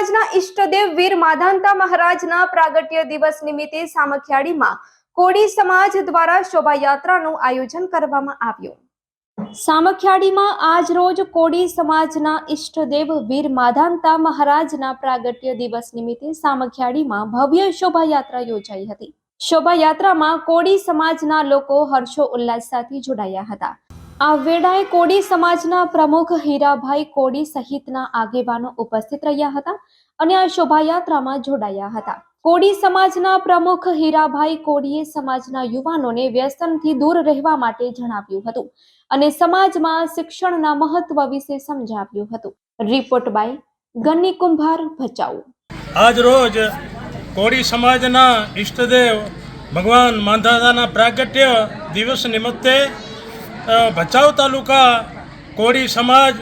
સમાજના ઈષ્ટદેવ વીર માધાંતા મહારાજના પ્રાગટ્ય દિવસ નિમિત્તે સામખિયાળીમાં કોડી સમાજ દ્વારા શોભાયાત્રાનું આયોજન કરવામાં આવ્યું. સામખિયાળીમાં આજ રોજ કોડી સમાજના ઈષ્ટદેવ વીર માધાંતા મહારાજના પ્રાગટ્ય દિવસ નિમિત્તે સામખિયાળીમાં ભવ્ય શોભાયાત્રા યોજાઈ હતી. શોભાયાત્રામાં કોડી સમાજના લોકો હર્ષો ઉલ્લાસ સાથે જોડાયા હતા. આ વેળાએ કોડી સમાજના પ્રમુખ હીરાભાઈ કોડી સહિતના આગેવાનો ઉપસ્થિત રહ્યા હતા અને આ શોભાયાત્રામાં જોડાયા હતા. કોડી સમાજના પ્રમુખ હીરાભાઈ કોડીએ સમાજના યુવાનોને વ્યસનથી દૂર રહેવા માટે જણાવ્યું હતું અને સમાજમાં શિક્ષણના મહત્વ વિશે સમજાવ્યું હતું. રિપોર્ટ બાય ગન્ની કુંભાર ભચાઉ. આજ રોજ કોડી સમાજના ઈષ્ટદેવ ભગવાન માંધાતાના પ્રાગટ્ય દિવસ નિમિત્તે ભચાઉ તાલુકા કોળી સમાજ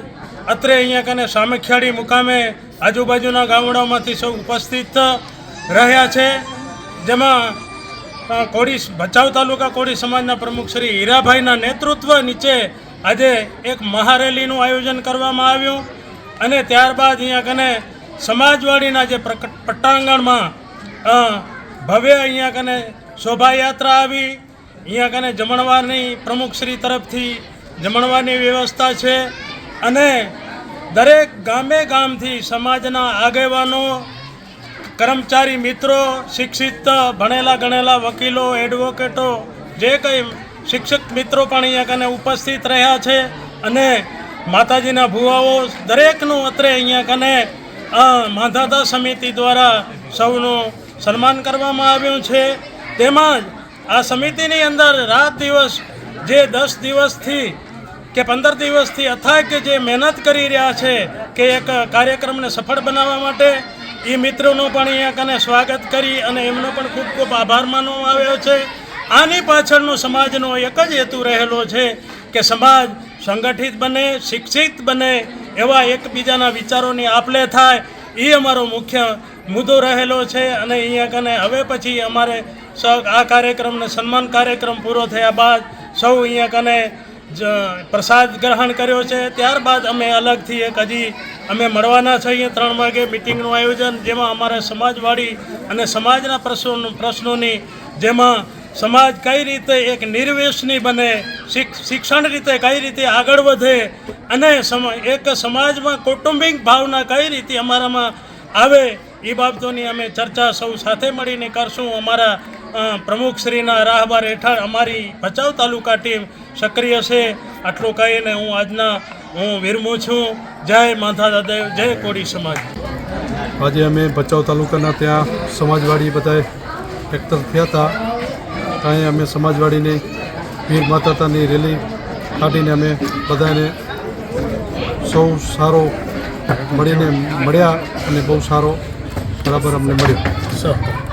અત્રે અહીંયા કને સામખિયાળી મુકામે આજુબાજુના ગામડાઓમાંથી સૌ ઉપસ્થિત રહ્યા છે. જેમાં કોળી ભચાઉ તાલુકા કોળી સમાજના પ્રમુખ શ્રી હીરાભાઈના નેતૃત્વ નીચે આજે એક મહારેલીનું આયોજન કરવામાં આવ્યું અને ત્યારબાદ અહીંયા કને સમાજવાડીના જે પટ્ટાંગણમાં ભવ્ય અહીંયા કને શોભાયાત્રા આવી. અહીંયા કને જમણવારની પ્રમુખશ્રી તરફથી જમણવારની વ્યવસ્થા છે અને દરેક ગામે ગામથી સમાજના આગેવાનો, કર્મચારી મિત્રો, શિક્ષિત, ભણેલા ગણેલા વકીલો, એડવોકેટો, જે કંઈ શિક્ષક મિત્રો પણ અહીંયા કને ઉપસ્થિત રહ્યા છે અને માતાજીના ભુવાઓ, દરેકનું અત્રે અહીંયા કને માધાતા સમિતિ દ્વારા સૌનું સન્માન કરવામાં આવ્યું છે. તેમજ આ સમિતિની અંદર રાત દિવસ જે દસ દિવસથી કે પંદર દિવસથી અથાગ જે મહેનત કરી રહ્યા છે કે એક કાર્યક્રમને સફળ બનાવવા માટે એ મિત્રોનું પણ અહીંયા કને સ્વાગત કરી અને એમનો પણ ખૂબ ખૂબ આભાર માનવામાં આવ્યો છે. આની પાછળનો સમાજનો એક જ હેતુ રહેલો છે કે સમાજ સંગઠિત બને, શિક્ષિત બને, એવા એકબીજાના વિચારોની આપલે થાય. એ અમારો મુખ્ય મુદ્દો રહેલો છે અને અહીંયા કને હવે પછી અમારે આ કાર્યક્રમને સન્માન કાર્યક્રમ પૂરો થયા બાદ સૌ અહીંયા કને જ પ્રસાદ ગ્રહણ કર્યો છે. ત્યારબાદ અમે અલગથી એક હજી અમે મળવાના છીએ ત્રણ વાગે મિટિંગનું આયોજન, જેમાં અમારે સમાજવાડી અને સમાજના પ્રશ્નો પ્રશ્નોની જેમાં સમાજ કઈ રીતે એક નિર્વેશની બને, શિક- શિક્ષણ રીતે કઈ રીતે આગળ વધે અને એક સમાજમાં કૌટુંબિક ભાવના કઈ રીતે અમારામાં આવે એ બાબતોની અમે ચર્ચા સૌ સાથે મળીને કરશું. અમારા પ્રમુખશ્રીના રાહબાર હેઠળ અમારી ભચાઉ તાલુકા ટીમ સક્રિય છે. આટલું કહીને હું આજના હું વિરમું છું. જય માધા દાદેવ જય કોળી સમાજ. આજે અમે ભચાઉ તાલુકાના ત્યાં સમાજવાડી બધાએ એકતર થયા હતા. ત્યાં અમે સમાજવાડીની વીર માતાતાની રેલી કાઢીને અમે બધાને સૌ સારો મળીને મળ્યા અને બહુ સારો બરાબર અમને મળ્યો.